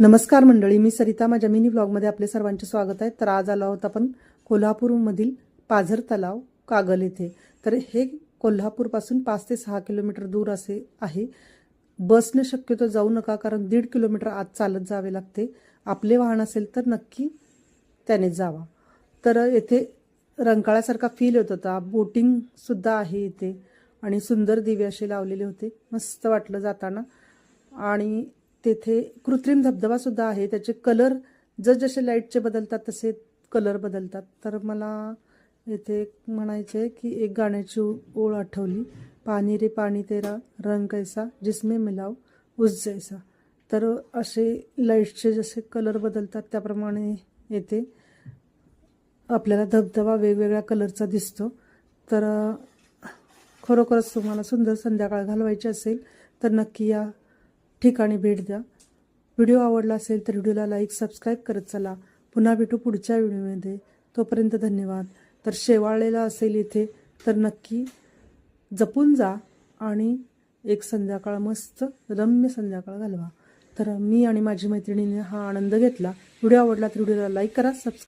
नमस्कार मंडळी मी सरिता. माझ्या मिनी ब्लॉगमध्ये आपले सर्वांचे स्वागत आहे. तर आज आलो आहोत आपण कोल्हापूरमधील पाझर तलाव कागल येथे. तर हे कोल्हापूरपासून पाच ते सहा किलोमीटर दूर असे आहे. बसने शक्यतो जाऊ नका कारण दीड किलोमीटर आत चालत जावे लागते. आपले वाहन असेल तर नक्की त्याने जावा. तर येथे रंकाळ्यासारखा फील होत. होता बोटिंगसुद्धा आहे इथे. आणि सुंदर दिवे असे लावलेले होते. मस्त वाटलं जाताना. आणि तेथे कृत्रिम धबधबा सुद्धा आहे. त्याचे कलर जसजसे लाईटचे बदलतात तसे कलर बदलतात. तर मला येथे म्हणायचे आहे की एक गाण्याची ओळ आठवली. पाणी रे पाणी तेरा रंग कैसा जिसमे मिलाव उस जैसा. तर असे लाईटचे जसे कलर बदलतात त्याप्रमाणे येथे आपल्याला धबधबा वेगवेगळ्या कलरचा दिसतो. तर खरोखरच तुम्हाला सुंदर संध्याकाळ घालवायची असेल तर नक्की या ठिकाणी भेट द्या. व्हिडिओ आवडला असेल तर व्हिडिओला लाईक सबस्क्राईब करत चला. पुन्हा भेटू पुढच्या व्हिडिओमध्ये. तोपर्यंत धन्यवाद. तर शेवाळलेला असेल इथे तर नक्की जपून जा आणि एक संध्याकाळ मस्त रम्य संध्याकाळ घालवा. तर मी आणि माझी मैत्रिणीने हा आनंद घेतला. व्हिडिओ आवडला तर व्हिडिओला लाईक करा सबस्क्राईब